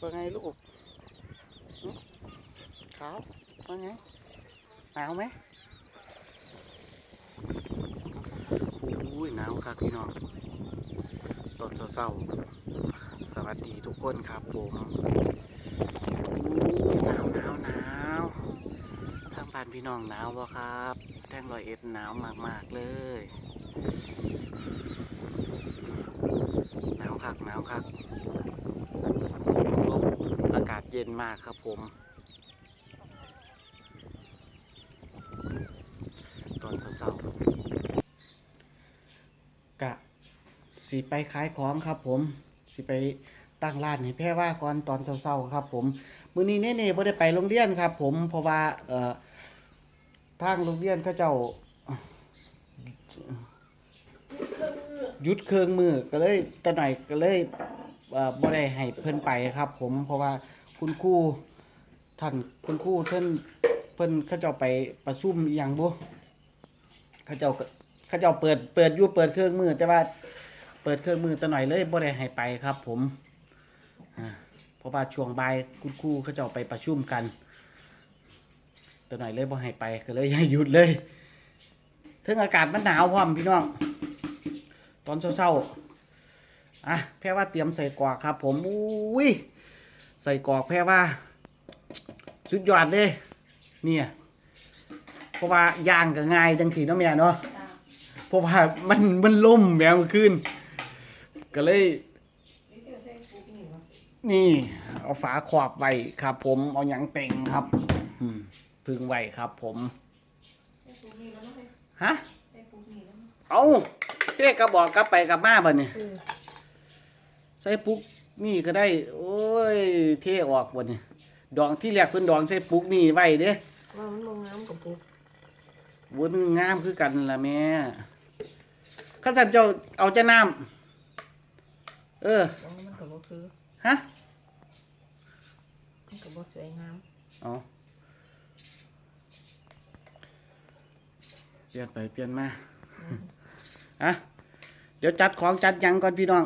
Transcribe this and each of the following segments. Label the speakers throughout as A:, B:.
A: ว่าไงลูกขาวว่าไงหนาวไหมอุ้ยหนาวครับพี่น้องตอนเศร้าสวัสดีทุกคนครับผมหนาวหนาวหนาวทางบ้านพี่น้องหนาวบ่ครับแท่งรอยเอ็ดหนาวมากๆเลยหนาวคักหนาวคักากาศเย็นมากครับผม ตอนเช้าๆกะสิไปขายของครับผมสิไปตั้งร้านให้แพ่ว่าก่อนตอนเช้าๆครับ ผมมื้อนี้เน่ๆบ่ได้ไปโรงเรียนครับ ผมเพราะว่าเอ่อทางโรงเรียนเขาเจ้าหยุดเครื่องมือก็เลยตะหน่อยก็เลยเอ่อบ่ได้ให้เพิ่นไปครับ ผมเพราะว่า คุณครูท่านคุณครูเพิ่นเพิ่นเขาเจ้าไปประชุมอีหยังบ่เขาเจ้าเขาเจ้าเปิดเปิดอยู่เปิดเครื่องมือ แต่ว่าเปิดเครื่องมือแตะหน่อยเลยบ่ได้ให้ไปครับ ผมเพราะว่าช่วงบ่ายคุณครูเขาเจ้าไปประชุมกันแตะหน่อยเลยบ่ให้ไปก็เลยให้หยุดเลยถึงอากาศมันหนาวพร้อมพี่น้องตอนเช้าๆอะแพ่ว่าเตรียมใส่กรอกครับ ผมอุ้ย ใส่กรอกแพ่ว่าสุดยอดเลยเนี่ยเพราะว่าย่างก็ง่ายจังสีเนาะแม่เนาะเพราะว่ามันมันล่มแมวขึ้น ก็เลย นี่เอาฝาขอบไว้ครับ ผมเอาหยังเต็งครับ อืมพึ่งไว้ครับ ผมฮะเอาเท่กระบอกกลับไปกลับมาบ่เนี่ยใส่ปุ๊กนี่ก็ได้ โอ้ ยเท่ออกบ่เนี่ยดองที่แรกเพิ่นดองใส่ปุ๊กนี่ไว้เด้
B: ว่ามันมองน้ำกับปุ๊บ
A: วุ้นงามคือกันล่ะแม่ข้าสันเจ้าเอาจะน้ำเออ
B: แล้วมันกับว่าคือ
A: ฮะ
B: มันกับว่าสวยงาม
A: เอาเปลี่ยนไปเปลี่ยนมาอะเดี๋ยวจัดของจัดหยังก่อนพี่น้อง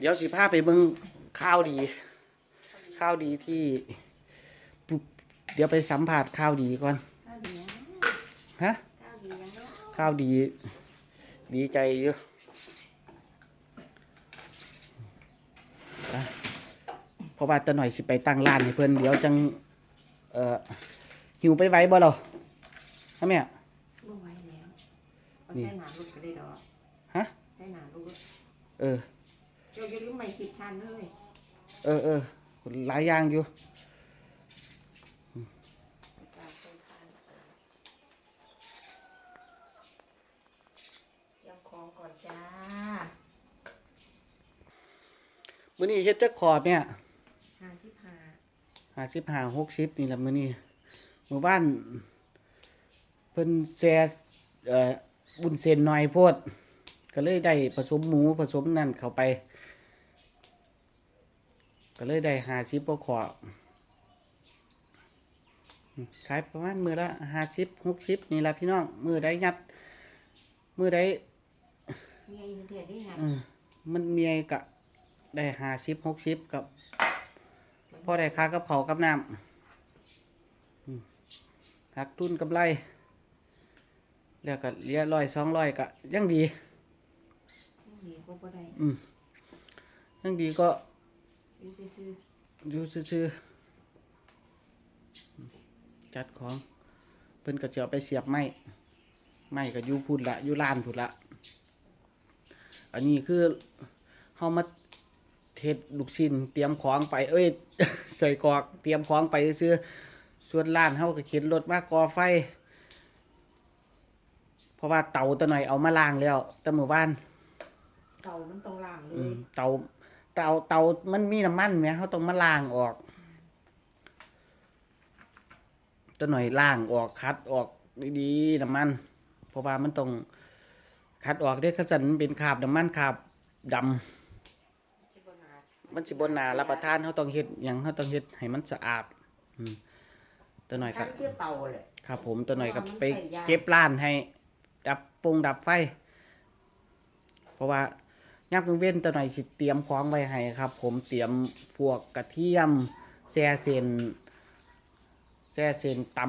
A: เดี๋ยวสิพาไปเบิ่ง ข้าวดี ข้าวดีที่ปุ๊บเดี๋ยวไปสัมผัสข้าวดีก่อน
B: ข้าวดียัง
A: ฮะ
B: ข้าวดียังเนาะ
A: ข้าวดี ดีใจเยอะอะเพราะว่าตะหน่อยสิไปตั้งร้านให้เพื่อนเดี๋ยวจัง เอ่อหิวไปไว้บ่เราฮะแม่
B: บ่ไหวแล้วเอา
A: นี่
B: ใส่หนาลูกก็ได้ดอก
A: ฮะ
B: ใส่หนาลูก
A: เออ
B: เจ้าจะรู้ไม่คิดทานเลย
A: เออเออหลายอย่างอยู่
B: เตรียมของก่อนจ้า
A: มื้อนี้เฮ็ดจักขอบเนี่ย
B: ห้าสิบห้า
A: ห้าสิบห้าหกสิบนี่แหละมื้อนี้หมู่บ้านเพิ่นแซ่เอ่อบุญเส้นหน่อยโพด ก็เลยได้ผสมหมูผสมนั่นเข้าไป ก็เลยได้ห้าสิบกว่าขอบอืมขายประมาณมือละห้าสิบหกสิบนี่ละพี่น้องมือได้ยัด มือได้
B: มีไอ้เทียได้ไง
A: เออมันเมียกะได้ห้าสิบหกสิบกับพอได้ค่ากับเขาวกับน้ำอืมหักทุนกับไรแล้วก็เหลี้ยร้อยสองร้อยก็ยังดี
B: มีก็บ่ได้
A: อืมยังดีก็
B: อยู่ซื่อ
A: อยู่ซื่อๆอืมจัดของเพิ่นก็จะเอาไปเสียบไม้ไม้ก็อยู่พุ่นละอยู่ลานพุ่นละอันนี้คือเฮามาเทศลูกชิ้นเตรียมของไป เอ้ย ใส่กรอกเตรียมของไปซื้อๆส่วนร้านเฮาก็เข็นรถมากอไฟ เพราะว่าเตาตะหน่อยเอามาล้างแล้วแต่เมื่อวาน
B: ๆเตามันต้องล้างเล
A: อื
B: ย
A: มเตา เตาเตามันมีน้ำมันไหมเขาต้องมาล้างออกตะหน่อยล้างออกคัดออกดีๆน้ำมัน เพราะว่ามันต้องคัดออกได้ขสันมันเป็นคราบน้ำมันคราบดำมันสิบนหนารับประทานเขาต้องเฮ็ดหยังเขาต้องเฮ็ดให้มันสะอาดอืมตัวหน่อย
B: คั
A: ก็
B: นคือเตาเลย
A: ครับผมตัวหน่อยก็
B: เพราะว่ามัน
A: ไป
B: ใส่ยาง
A: เก็บร้านให้ ดับปงดับไฟ เพราะว่า ย่ำกลางเว้นตะหน่อยสิเตรียมของไว้ให้ครับ ผมเตรียมพวกกระเทียมแซ่เส้นแซ่เส้นต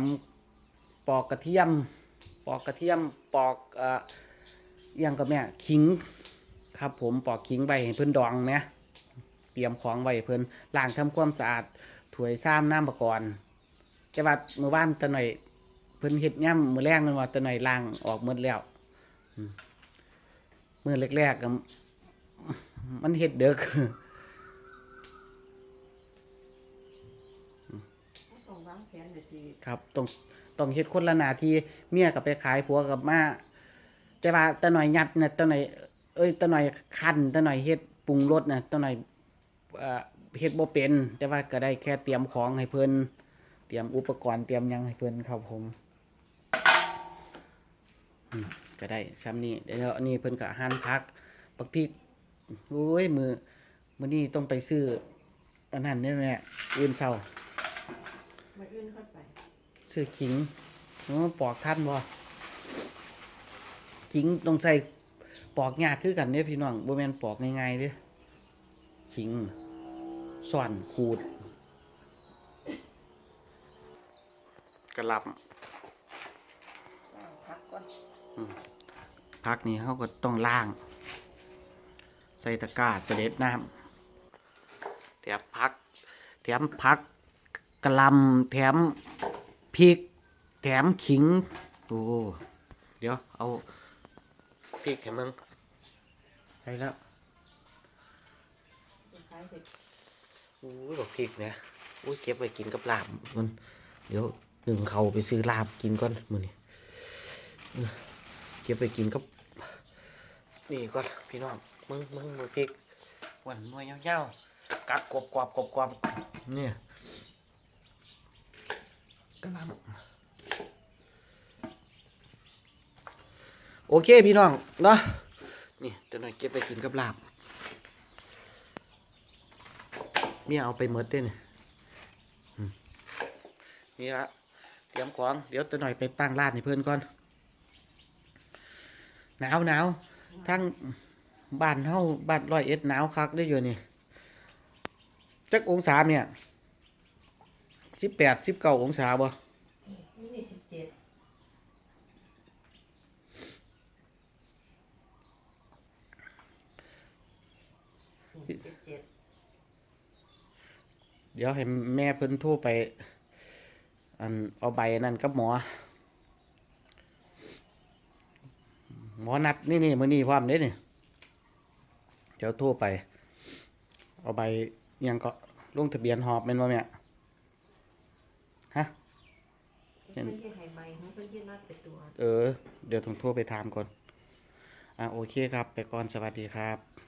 A: ำปอกกระเทียม ปอกกระเทียมปอกเอ่อยังกับแม่ขิงครับ ผมปอกขิงไว้ให้เพิ่นดองไหมเตรียมของไว้เพิ่นล้างทำความสะอาดถ้วยซ้ำน้ำประกอบแต่ว่าเมื่อวานตะหน่อยเพิ่นเฮ็ดย่ำมือแรกนั่นว่าตะหน่อยล้างออกหมดแล้วมือแรกๆก็ มันเฮ็ดเด้อ
B: ต้องวางแผนเดี๋ยวจี
A: ครับต้องต้องเฮ็ดคนละหน้าที่เมียก็ไปขายผัวกับมาแต่ว่าตะหน่อยยัดน่ะตะหน่อยเอ้ยตะหน่อยคั้นตะหน่อยเฮ็ดปรุงรสน่ะตะหน่อยเอ่อเฮ็ดบ่เป็น แต่ว่าก็ได้แค่เตรียมของให้เพิ่นเตรียมอุปกรณ์เตรียมหยังให้เพิ่นครับผมอืมก็ได้ซ้ำนี้เดี๋ยวอันนี้เพิ่นก็หั่นผักบักพริก โอ้ยมือมื้อนี้ต้องไปซื้ออันนั้นนี่แหละอื่นเช้า
B: มาอื่นค่อยไป
A: ซื้อขิงอ๋อปอกท่านบ่ขิงต้องใส่ปอกยากคือกันเด้พี่น้องบ่แม่นปอกง่ายๆเด้ขิงส่อนขูดกระหล
B: ล้างพักก่อนำ
A: พักนี้เขาก็ต้องล้างใส่ตะกร้าเสด็จน้ำแถมพัก แถมพักกระลำแถมพริก แถมขิงโอ้เดี๋ยวเอาพริกให้มึงใส่แล้วอุ้บอกพริกเนี่ยอุ้ยเก็บไว้กินกับลาบมันเดี๋ยวหนึ่งเขาไปซื้อลาบกินก่อนมือนี่เออเก็บไปกินกับนี่ก่อนพี่น้อง มึงมึงมึงพริกวันน่วยยาๆกัดกรอบกรอบกรอบกรอบเนี่ยกระลำโอเคพี่น้องเนาะนี่จะหน่อยเก็บไปกินกับลาบเมียเอาไปหมดเด้เนี่ยนี่ละเตรียมของ เดี๋ยวจะหน่อยไปตั้งร้านให้เพื่อนก่อนหนาวหนาวทั้ง บ้านเฮาบ้านร้อยเอ็ดหนาวคักได้อยู่นี่จักองศาเนี่ยสิบแปดสิบเก้าองศาบ่
B: นี่นี่สิบเจ็ดสิบเจ็ด
A: เดี๋ยวให้แม่เพิ่นโทรไป อันเอาใบนั่นกับหมอ หมอนัดนี่นี่มื้อนี้พร้อมเด้นี่ เดี๋ยวโทรไป เอาใบอิหยังก็ลงทะเบียนหอบแม่นบ่แม่ฮะ
B: เพิ่นที่ให้ใบเพิ่นที่นัดไปตัวจ
A: เออ เดี๋ยวต้องโทรไปถามก่อน อะโอเคครับ ไปก่อนสวัสดีครับ